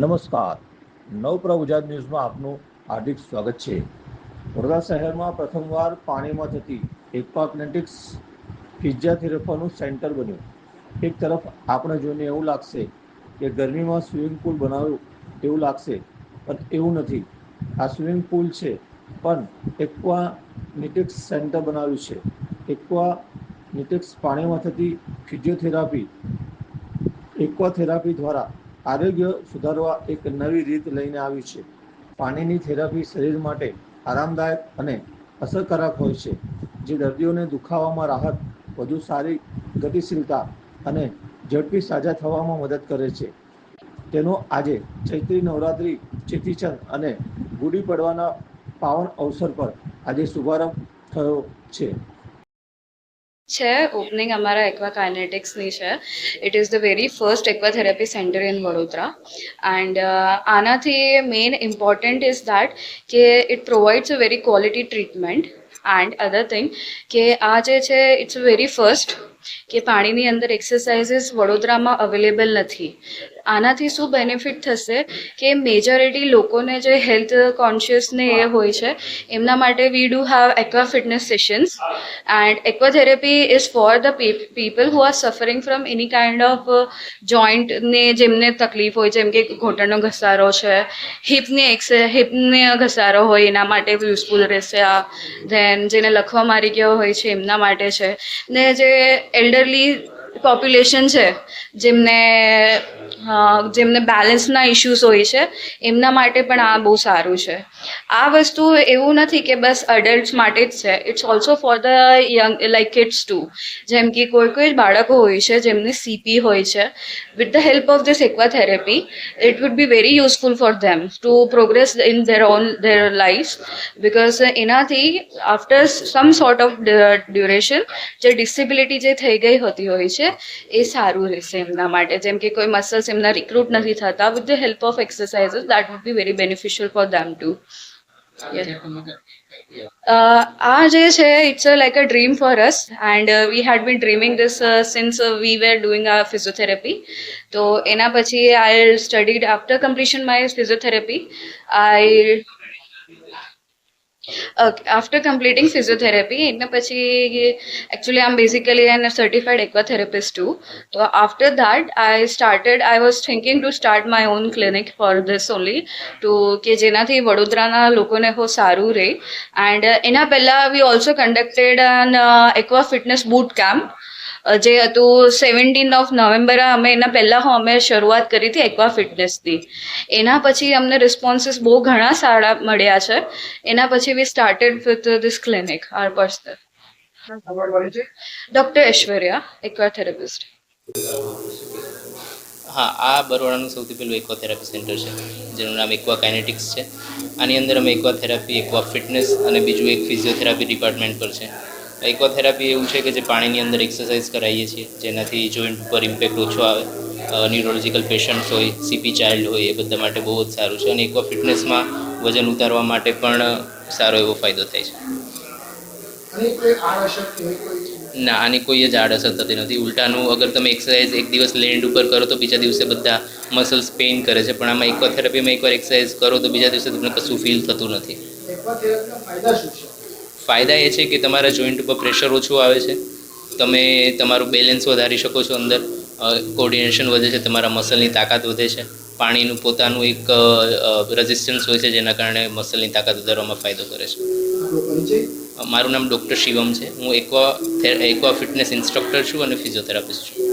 નમસ્કાર. નવપ્રભ ગુજરાત ન્યૂઝમાં આપનું હાર્દિક સ્વાગત છે. વડોદરા શહેરમાં પ્રથમવાર પાણીમાં થતી એક્વાપ્લેટિક્સ ફિઝિયોથેરાપીનું સેન્ટર બન્યું. એક તરફ આપણે જોઈને એવું લાગશે કે ગરમીમાં સ્વિમિંગ પુલ બનાવ્યું એવું લાગશે, પણ એવું નથી. આ સ્વિમિંગ પુલ છે, પણ એક્વાનેટિક્સ સેન્ટર બનાવ્યું છે. એક્વાનેટિક્સ પાણીમાં થતી ફિઝિયોથેરાપી એક્વાથેરાપી દ્વારા આરોગ્ય સુધારવા એક નવી રીત લઈને આવી છે. પાણીની થેરાપી શરીર માટે આરામદાયક અને અસરકારક હોય છે, જે દર્દીઓને દુખાવામાં રાહત, વધુ સારી ગતિશીલતા અને ઝડપી સાજા થવામાં મદદ કરે છે. તેનો આજે ચૈત્રી નવરાત્રિ, ચેતીચંદ અને ગુડી પડવાના પાવન અવસર પર આજે શુભારંભ થયો છે. છે ઓપનિંગ અમારા એક્વા કાઇનેટિક્સની છે. It is the very first aqua therapy center in Vadodara and આનાથી મેઇન ઇમ્પોર્ટન્ટ ઇઝ દેટ કે it provides a very quality treatment and other thing કે આ જે છે ઇટ્સ વેરી ફર્સ્ટ કે પાણીની અંદર એક્સરસાઇઝીસ વડોદરામાં અવેલેબલ નથી. આનાથી શું બેનિફિટ થશે કે મેજોરિટી લોકોને જે હેલ્થ કોન્શિયસને એ હોય છે, એમના માટે we do have aqua fitness sessions and aqua therapy is for the people who are suffering from any kind of જોઈન્ટને જેમને તકલીફ હોય, જેમ કે ઘૂંટણનો ઘસારો છે હિપની એક્સ હિપને ઘસારો હોય, એના માટે યુઝફુલ રહેશે આ. ધેન જેને લખવા મારી ગયો હોય છે, એમના માટે છે. ને જે એલ્ડરલી પોપ્યુલેશન છે, જેમને જેમને બેલેન્સના ઇશ્યુઝ હોય છે, એમના માટે પણ આ બહુ સારું છે. આ વસ્તુ એવું નથી કે બસ અડલ્ટ માટે જ છે it's also for the young like kids too જેમ કે કોઈ કોઈ બાળકો હોય છે, જેમને સીપી હોય છે with the help of this aqua therapy it would be very useful for them to progress in their on their life because એનાથી after some sort of duration જે ડિસેબિલિટી જે થઈ ગઈ હોતી હોય છે, એ સારું રહેશે એમના માટે. જેમ કે કોઈ મસલ્સ એમના રિક્રુટ નથી થતા. With the help of exercises that would be very beneficial for them to આ જે છે it's a like a dream for us and we had been dreaming this since we were doing આ physiotherapy તો એના પછી I studied after completion my physiotherapy I After completing physiotherapy, એના પછી actually I'm basically an certified aquatherapist too. So after that, I started, I was thinking to start my own clinic for this only to કે જેનાથી વડોદરાના લોકોને હો સારું રહે and એના પહેલાં we also conducted an aqua fitness boot camp જે હતું સેવન્ટીન ઓફ નવેમ્બરે અમે એના પહેલાં હું અમે શરૂઆત કરી હતી એકવા ફિટનેસથી. એના પછી અમને રિસ્પોન્સીસ બહુ ઘણા સારા મળ્યા છે. એના પછી we started with this clinic our personal doctor Aishwarya aqua therapist હા, આ બરોડાનું સૌથી પહેલું એકવા થેરાપી સેન્ટર છે, જેનું નામ એકવા કાઇનેટિક્સ છે. આની અંદર અમે એકવા થેરાપી એક્વા ફિટનેસ અને બીજું એક ફિઝિયોથેરાપી ડિપાર્ટમેન્ટ પર છે. એક્વા થેરાપી એવું છે કે જે પાણીની અંદર એક્સરસાઇઝ કરાવીએ છીએ જેનાથી જોઈન્ટ ઉપર ઇમ્પેક્ટ ઓછો આવે. ન્યુરોલોજીકલ પેશન્ટ્સ હોય સીપી ચાઇલ્ડ હોય એ બધા માટે બહુ જ સારું છે અને એકવા ફિટનેસમાં વજન ઉતારવા માટે પણ સારો એવો ફાયદો થાય છે. ના આની કોઈ જ આડઅસર થતી નથી. ઉલટાનું અગર તમે એક્સરસાઇઝ એક દિવસ લેન્ડ ઉપર કરો તો બીજા દિવસે બધા મસલ્સ પેઇન કરે છે પણ આમાં એકવા થેરાપીમાં એકવાર એક્સરસાઇઝ કરો તો બીજા દિવસે તમને કશું ફીલ થતું નથી. ફાયદા એ છે કે તમારા જોઈન્ટ ઉપર પ્રેશર ઓછું આવે છે. તમે તમારું બેલેન્સ વધારી શકો છો અંદર. કોર્ડિનેશન વધે છે તમારા મસલની તાકાત વધે છે. પાણીનું પોતાનું એક રેઝિસ્ટન્સ હોય છે જેના કારણે મસલની તાકાત વધારવામાં ફાયદો કરે છે. મારું નામ ડૉક્ટર શિવમ છે. હું એકવા એકવા ફિટનેસ ઇન્સ્ટ્રક્ટર છું અને ફિઝિયોથેરાપિસ્ટ છું.